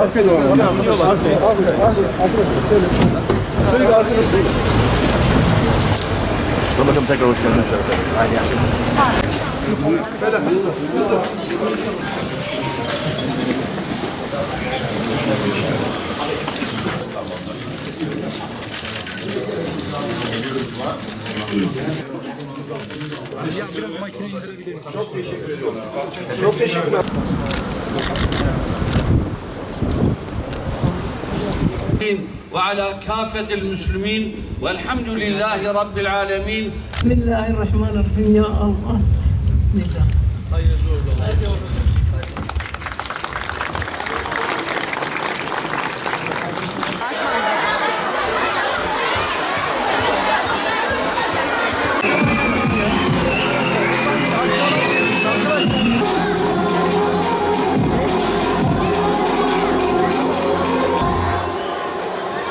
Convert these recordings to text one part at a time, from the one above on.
Arkaya doğru. Arkaya. Arkaya. Arkadaşlar şöyle. Bir arkaya doğru. Bakalım tekrar hoş geldin. Aynen. Çok teşekkürler. وعلى كافة المسلمين والحمد لله رب العالمين. بسم الله الرحمن الرحيم. يا الله. بسم الله.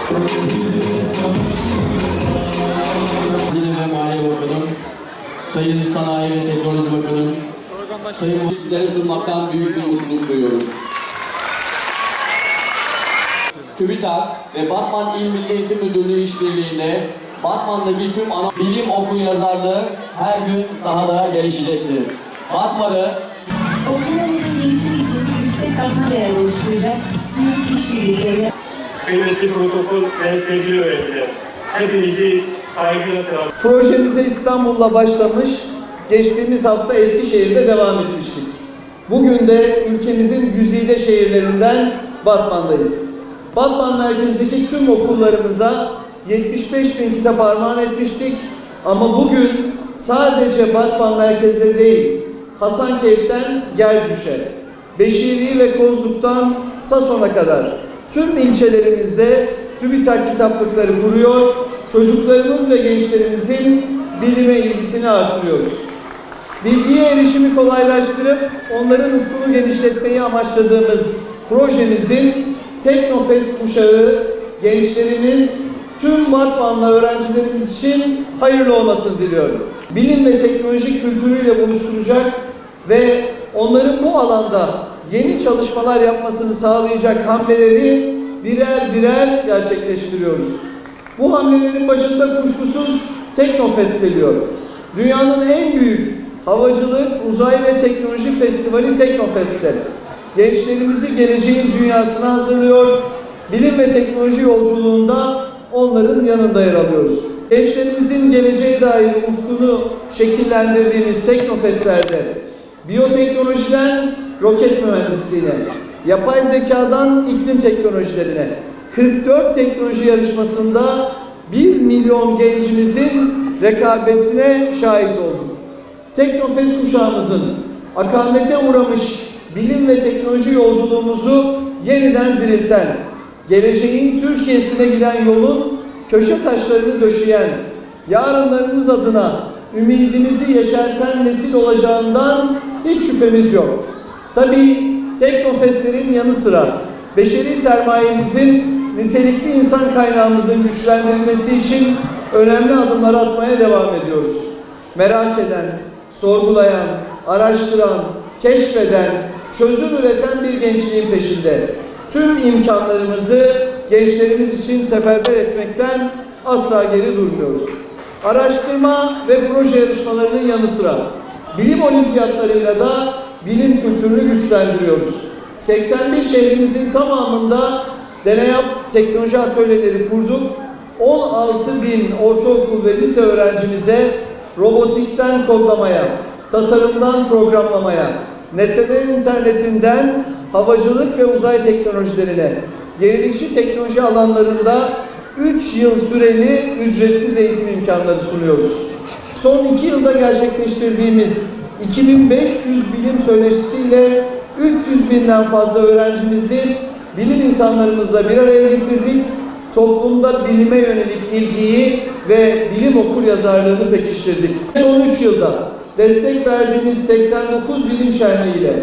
Hazine ve Maliye Bakanım, Sayın Sanayi ve Teknoloji Bakanım, Sayın sizlere sunmaktan büyük bir mutluluk duyuyoruz. TÜBİTAK ve Batman İl Milli Eğitim Müdürlüğü işbirliğinde Batman'daki tüm ana bilim okul yazarlığı her gün daha da gelişecektir. Batman'ı Toplumumuzun gelişimi için yüksek katma değer oluşturacak büyük işbirlikleri Kıymetli protokol ve sevgili öğrenciler, hepinizi saygıyla selam. Projemize İstanbul'la başlamış, geçtiğimiz hafta Eskişehir'de devam etmiştik. Bugün de ülkemizin güzide şehirlerinden Batman'dayız. Batman merkezdeki tüm okullarımıza 75 bin kitap armağan etmiştik. Ama bugün sadece Batman merkezde değil, Hasankeyf'ten Gercüş'e, Beşiri ve Kozluk'tan Sason'a kadar tüm ilçelerimizde TÜBİTAK kitaplıkları kuruyor, çocuklarımız ve gençlerimizin bilime ilgisini artırıyoruz. Bilgiye erişimi kolaylaştırıp onların ufkunu genişletmeyi amaçladığımız projemizin Teknofest kuşağı gençlerimiz tüm Batmanlı öğrencilerimiz için hayırlı olmasını diliyorum. Bilim ve teknoloji kültürüyle buluşturacak ve onların bu alanda yeni çalışmalar yapmasını sağlayacak hamleleri birer birer gerçekleştiriyoruz. Bu hamlelerin başında kuşkusuz Teknofest geliyor. Dünyanın en büyük havacılık, uzay ve teknoloji festivali Teknofest'te. Gençlerimizi geleceğin dünyasına hazırlıyor. Bilim ve teknoloji yolculuğunda onların yanında yer alıyoruz. Gençlerimizin geleceğe dair ufkunu şekillendirdiğimiz Teknofest'lerde biyoteknolojiden roket mühendisliğine, yapay zekadan iklim teknolojilerine 44 teknoloji yarışmasında 1 milyon gencimizin rekabetine şahit olduk. Teknofest kuşağımızın akamete uğramış bilim ve teknoloji yolculuğumuzu yeniden dirilten, geleceğin Türkiye'sine giden yolun köşe taşlarını döşeyen, yarınlarımız adına ümidimizi yeşerten nesil olacağından hiç şüphemiz yok. Tabii Teknofestlerin yanı sıra beşeri sermayemizin nitelikli insan kaynağımızın güçlendirilmesi için önemli adımlar atmaya devam ediyoruz. Merak eden, sorgulayan, araştıran, keşfeden, çözüm üreten bir gençliğin peşinde. Tüm imkanlarımızı gençlerimiz için seferber etmekten asla geri durmuyoruz. Araştırma ve proje yarışmalarının yanı sıra bilim olimpiyatlarıyla da bilim kültürünü güçlendiriyoruz. 81 şehrimizin tamamında deneyap teknoloji atölyeleri kurduk. 16 bin ortaokul ve lise öğrencimize robotikten kodlamaya, tasarımdan programlamaya, nesneler internetinden havacılık ve uzay teknolojilerine, yenilikçi teknoloji alanlarında 3 yıl süreli ücretsiz eğitim imkanları sunuyoruz. Son 2 yılda gerçekleştirdiğimiz 2500 bilim söyleşisiyle 300 binden fazla öğrencimizi bilim insanlarımızla bir araya getirdik. Toplumda bilime yönelik ilgiyi ve bilim okur yazarlığını pekiştirdik. Son 3 yılda destek verdiğimiz 89 bilim şenliğiyle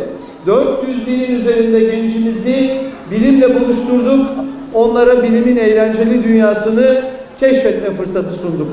400 binin üzerinde gencimizi bilimle buluşturduk. Onlara bilimin eğlenceli dünyasını keşfetme fırsatı sunduk.